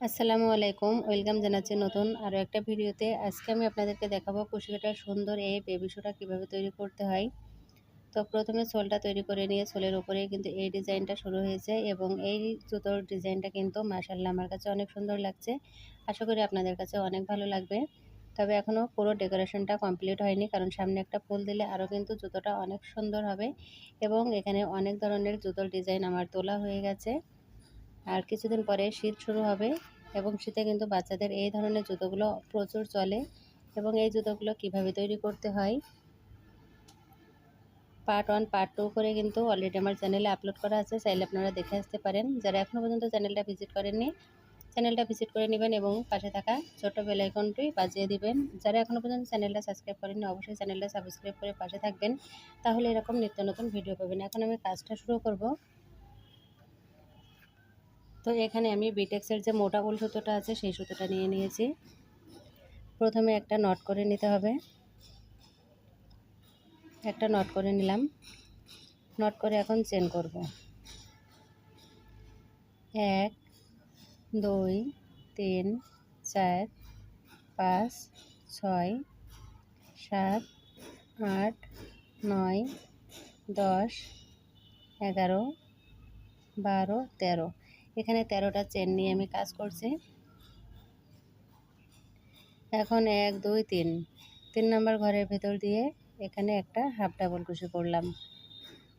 আসসালামু আলাইকুম, ওয়েলকাম জানাচ্ছি নতুন আরও একটা ভিডিওতে। আজকে আমি আপনাদেরকে দেখাবো কুশিকাটার সুন্দর এই বেবি শুটা কীভাবে তৈরি করতে হয়। তো প্রথমে সোলটা তৈরি করে নিয়ে সোলের উপরে কিন্তু এই ডিজাইনটা শুরু হয়েছে এবং এই জুতোর ডিজাইনটা কিন্তু মাসাল্লাহ আমার কাছে অনেক সুন্দর লাগছে। আশা করি আপনাদের কাছে অনেক ভালো লাগবে। তবে এখনও পুরো ডেকোরেশনটা কমপ্লিট হয়নি, কারণ সামনে একটা ফুল দিলে আরও কিন্তু জুতোটা অনেক সুন্দর হবে এবং এখানে অনেক ধরনের জুতোর ডিজাইন আমার তোলা হয়ে গেছে। আর কিছুদিন পরে শীত শুরু হবে এবং শীতে কিন্তু বাচ্চাদের এই ধরনের জুতোগুলো প্রচুর চলে এবং এই জুতোগুলো কীভাবে তৈরি করতে হয় পার্ট ওয়ান পার্ট টু করে কিন্তু অলরেডি আমার চ্যানেলে আপলোড করা আছে। চাইলে আপনারা দেখে আসতে পারেন। যারা এখনও পর্যন্ত চ্যানেলটা ভিজিট করেননি চ্যানেলটা ভিজিট করে নেবেন এবং পাশে থাকা ছোটো বেলাইকনটি বাজিয়ে দিবেন। যারা এখনও পর্যন্ত চ্যানেলটা সাবস্ক্রাইব করেননি, অবশ্যই চ্যানেলটা সাবস্ক্রাইব করে পাশে থাকবেন। তাহলে এরকম নিত্য নতুন ভিডিও পাবেন। এখন আমি কাজটা শুরু করব। তো এখানে আমি বিটেক্সের যে মোটা উল সুতোটা আছে, সেই সুতোটা নিয়ে নিয়েছি। প্রথমে একটা নট করে নিতে হবে। একটা নট করে নিলাম। নট করে এখন চেন করব। এক, দুই, তিন, চার, পাঁচ, ছয়, সাত, আট, নয়, দশ, এগারো, বারো, তেরো। এখানে তেরোটা চেন নিয়ে আমি কাজ করছি। এখন এক, দুই, তিন। তিন নম্বর ঘরের ভেতর দিয়ে এখানে একটা হাফ ডাবল কুশি করলাম।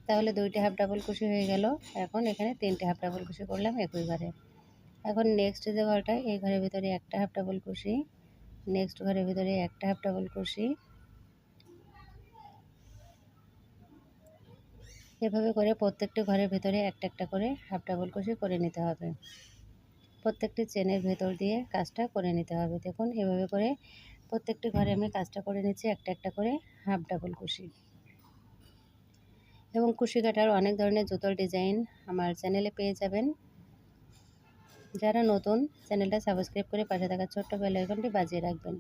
তাহলে দুইটি হাফ ডাবল কুশি হয়ে গেল। এখন এখানে তিনটে হাফ ডাবল কুশি করলাম একই ঘরে। এখন নেক্সট যে ঘরটা, এই ঘরের ভিতরে একটা হাফ ডাবল কুশি নেক্সট ঘরের ভিতরে একটা হাফ ডাবল কুশি এভাবে করে প্রত্যেকটি ঘরের ভেতরে একটা একটা করে হাফ ডাবল কুশি করে নিতে হবে। প্রত্যেকটি চেনের ভেতর দিয়ে কাজটা করে নিতে হবে। দেখুন, এভাবে করে প্রত্যেকটি ঘরে আমি কাজটা করে নিচ্ছি, একটা একটা করে হাফ ডাবল কুশি এবং কুশি কাটার অনেক ধরনের জুতোর ডিজাইন আমার চ্যানেলে পেয়ে যাবেন। যারা নতুন, চ্যানেলটা সাবস্ক্রাইব করে পাশে থাকা ছোট্ট বেল আইকনটি বাজিয়ে রাখবেন।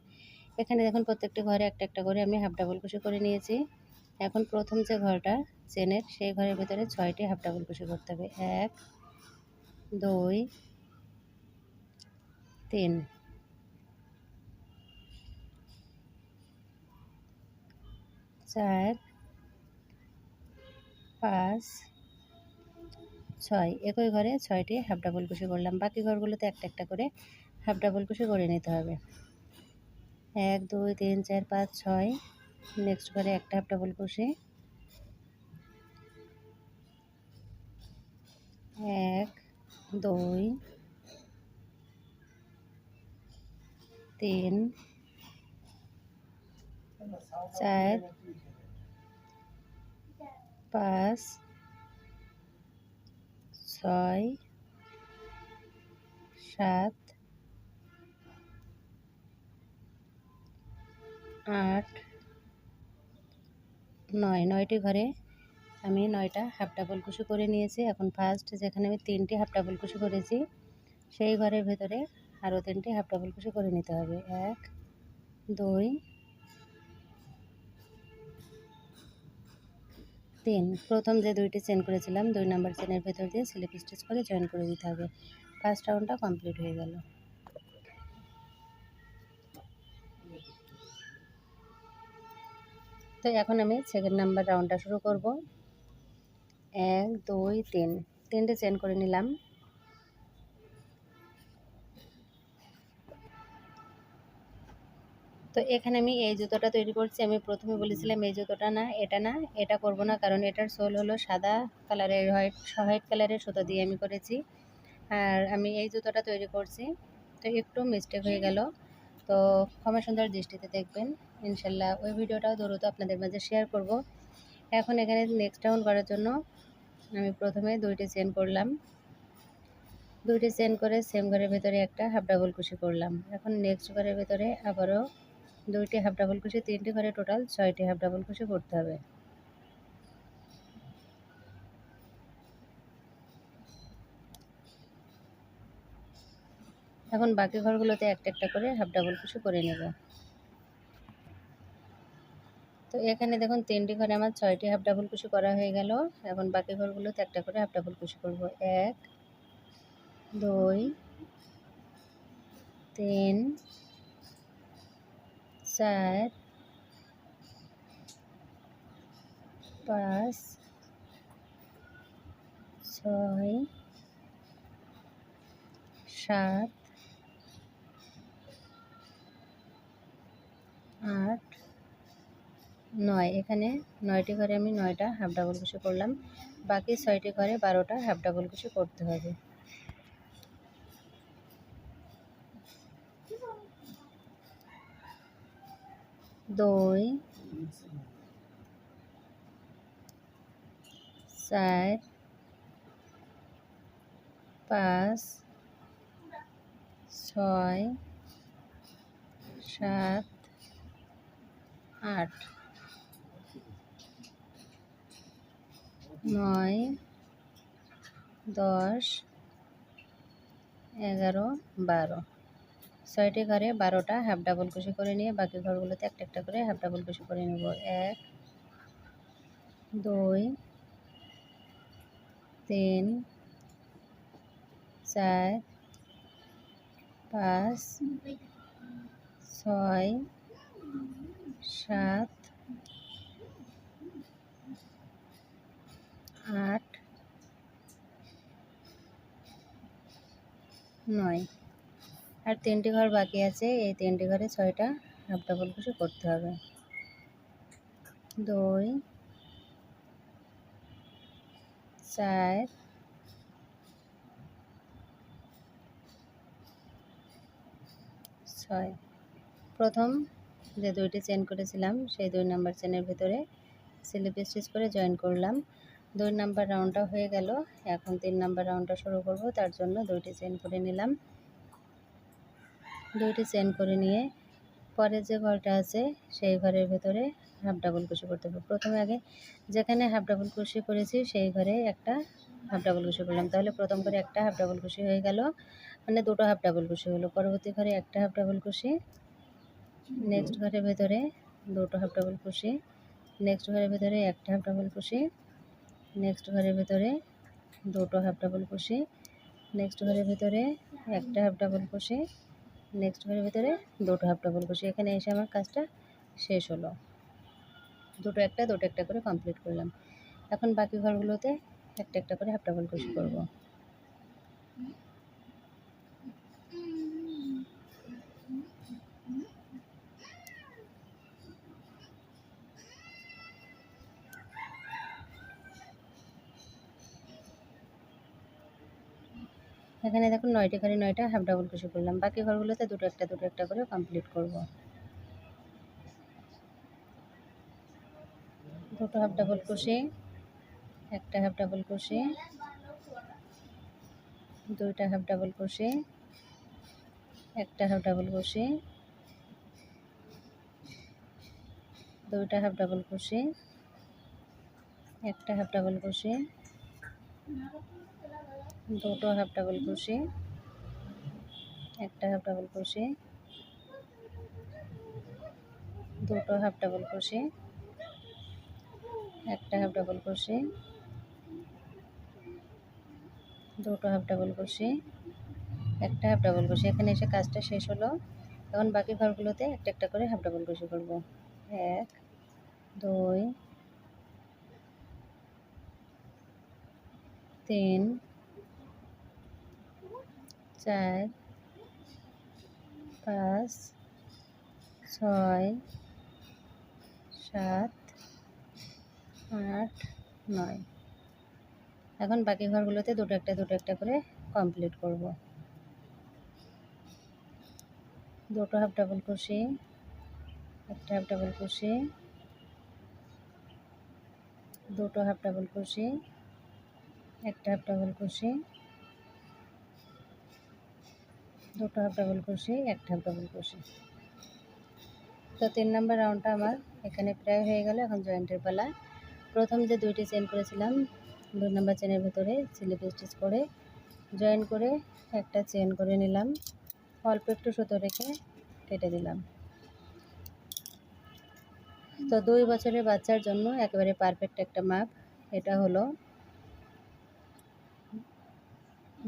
এখানে দেখুন, প্রত্যেকটি ঘরে একটা একটা করে আমি হাফ ডাবল কুশি করে নিয়েছি। এখন প্রথম যে ঘরটা চেনের, সেই ঘরের ভিতরে ছয়টি হাফ ডাবল কুশি করতে হবে। এক, দুই, তিন। চার, পাঁচ, ছয়। একই ঘরে ছয়টি হাফ ডাবল কুশি করলাম। বাকি ঘরগুলোতে একটা একটা করে হাফ ডাবল কুশি করে নিতে হবে। এক, দুই, তিন, চার, পাঁচ, ছয় নেক্সট ঘরে একটা হাফ ডাবল কুশি এক দুই তিন চার পাঁচ ছয় সাত আট নয়, নয়টি ঘরে আমি নয়টা হাফ ডাবল কুশি করে নিয়েছি। এখন ফার্স্ট যেখানে আমি তিনটি হাফ ডাবল কুশি করেছি, সেই ঘরের ভেতরে আরও তিনটি হাফ ডাবল কুশি করে নিতে হবে। এক, দুই, তিন। প্রথম যে দুইটি চেন করেছিলাম, দুই নাম্বার চেনের ভেতর দিয়ে স্লিপ স্টিচ করে জয়েন করে দিতে হবে। ফার্স্ট রাউন্ডটা কমপ্লিট হয়ে গেল। তো এখন আমি সেকেন্ড নাম্বার রাউন্ডটা শুরু করব। এক, দুই, তিন। তিনটে চেন করে নিলাম। তো এখানে আমি এই জুতোটা তৈরি করছি। আমি প্রথমে বলেছিলাম এই জুতোটা না, এটা না, এটা করব না, কারণ এটার সোল হলো সাদা কালারের, হোয়াইট হোয়াইট কালারের সুতো দিয়ে আমি করেছি। আর আমি এই জুতোটা তৈরি করছি। তো একটু মিস্টেক হয়ে গেল। তো ক্ষমা সুন্দর দৃষ্টিতে দেখবেন। ইনশাল্লাহ ওই ভিডিওটাও দ্রুত আপনাদের মাঝে শেয়ার করব। এখন এখানে নেক্সট রাউন্ড করার জন্য আমি প্রথমে দুইটি চেন করলাম। দুইটি চেন করে সেম ঘরের ভেতরে একটা হাফ ডাবল কুশি করলাম। এখন নেক্সট ঘরের ভেতরে আবারও দুইটি হাফ ডাবল কুশি, তিনটি ঘরে টোটাল ছয়টি হাফ ডাবল কুশি করতে হবে। এখন বাকি ঘরগুলোতে একটা একটা করে হাফ ডাবল কুশি করে নেব। তো এখানে দেখুন তিনটি ঘরে আমার ছয়টি হাফ ডাবল কুশি করা হয়ে গেল। এখন বাকি ঘরগুলোতে একটা করে হাফ ডাবল কুশি করব। এক, দুই, তিন, চার, পাঁচ, ছয়, সাত আট, নয়। এখানে নয়টি ঘরে আমি নয়টা হাফ ডাবল কুশি করলাম। বাকি ছয়টি ঘরে বারোটা হাফ ডাবল কুশি করতে হবে। দুই, চার, পাঁচ, ছয়, সাত আট, নয়, দশ, এগারো, বারো। ছয়টি ঘরে বারোটা হাফ ডাবল কুশি করে নিয়ে বাকি ঘরগুলোতে একটা একটা করে হাফ ডাবল কুশি করে নেব। এক, দুই, তিন, চার, পাঁচ, ছয় সাত, আট, নয়। আর তিনটি ঘর বাকি আছে, এই তিনটি ঘরে ছয়টা হাফ ডাবল কুশি করতে হবে। দুই, চার, ছয়। প্রথম যে দুইটি চেন করেছিলাম, সেই দুই নাম্বার চেনের ভিতরে স্লিপ স্টিচ করে জয়েন করলাম। দুই নাম্বার রাউন্ডটা হয়ে গেল, এখন তিন নাম্বার রাউন্ডটা শুরু করব, তার জন্য দুইটি চেন করে নিলাম। দুইটি চেন করে নিয়ে পরে যে ঘরটা আছে, সেই ঘরের ভেতরে হাফ ডাবল কুশি করতে হবে। প্রথমে আগে যেখানে হাফ ডাবল কুশি করেছি, সেই ঘরে একটা হাফ ডাবল কুশি করলাম। তাহলে প্রথম ঘরে একটা হাফ ডাবল কুশি হয়ে গেল মানে দুটো হাফ ডাবল কুশি হলো। পরবর্তী ঘরে একটা হাফ ডাবল কুশি নেক্সট ঘরের ভেতরে দুটো হাফ ডাবল কুশি নেক্সট ঘরের ভেতরে একটা হাফ ডাবল কুশি নেক্সট ঘরের ভেতরে দুটো হাফ ডাবল কুশি নেক্সট ঘরের ভেতরে একটা হাফ ডাবল কুশি নেক্সট ঘরের ভেতরে দুটো হাফ ডাবল কুশি এখানে এসে আমার কাজটা শেষ হলো। দুটো একটা দুটো একটা করে কমপ্লিট করলাম। এখন বাকি ঘরগুলোতে একটা একটা করে হাফ ডাবল কুশি করব। এখানে দেখুন নয়টি ঘরে নয়টা হাফ ডাবল কুশি করলাম। বাকি ঘরগুলোতে দুটো একটা দুটো একটা করে কমপ্লিট করব। দুটো হাফ ডাবল কুশি একটা হাফ ডাবল কুশি দুইটা হাফ ডাবল কুশি একটা হাফ ডাবল কুশি দুইটা হাফ ডাবল কুশি একটা হাফ ডাবল কুশি দুটো হাফ ডাবল কুশি একটা হাফ ডাবল কুশি দুটো হাফ ডাবল কুশি একটা হাফ ডাবল কুশি দুটো হাফ ডাবল কুশি একটা হাফ ডাবল কুশি এখানে এসে কাজটা শেষ হলো। এখন বাকি ঘরগুলোতে একটা একটা করে হাফ ডাবল কুশি করব। এক, দুই, তিন চার, পাঁচ, ছয়, সাত, আট, নয়। এখন বাকি ঘরগুলোতে দুটো একটা দুটো একটা করে কমপ্লিট করব। দুটো হাফ ডাবল কুশি একটা হাফ ডাবল কুশি দুটো হাফ ডাবল কুশি একটা হাফ ডাবল কুশি দুটো হাফ ডাবল কুশি একটা ডাবল কুশি তো তিন নম্বর রাউন্ডটা আমার এখানে প্রায় হয়ে গেল, এখন জয়েন্টের পালা। প্রথম যে দুইটি চেন করেছিলাম, দুই নম্বর চেনের ভেতরে স্লিপ স্টিচ করে জয়েন করে একটা চেন করে নিলাম। অল্প একটু সুতো রেখে কেটে দিলাম। তো দুই বছরের বাচ্চার জন্য একেবারে পারফেক্ট একটা মাপ এটা হলো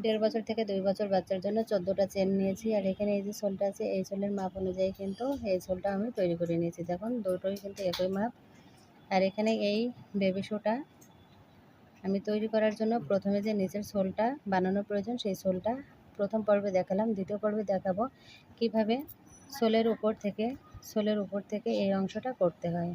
দেড় বছর থেকে দুই বছর বাচ্চার জন্য চোদ্দোটা চেন নিয়েছি। আর এখানে এই যে সোলটা আছে, এই সোলের মাপ অনুযায়ী কিন্তু এই সোলটা আমি তৈরি করে নিয়েছি। দেখুন, দুটোই কিন্তু একই মাপ। আর এখানে এই বেবি শুটা আমি তৈরি করার জন্য প্রথমে যে নিচের সোলটা বানানোর প্রয়োজন, সেই সোলটা প্রথম পর্বে দেখালাম, দ্বিতীয় পর্বে দেখাবো কীভাবে সোলের উপর থেকে, সোলের উপর থেকে এই অংশটা করতে হয়।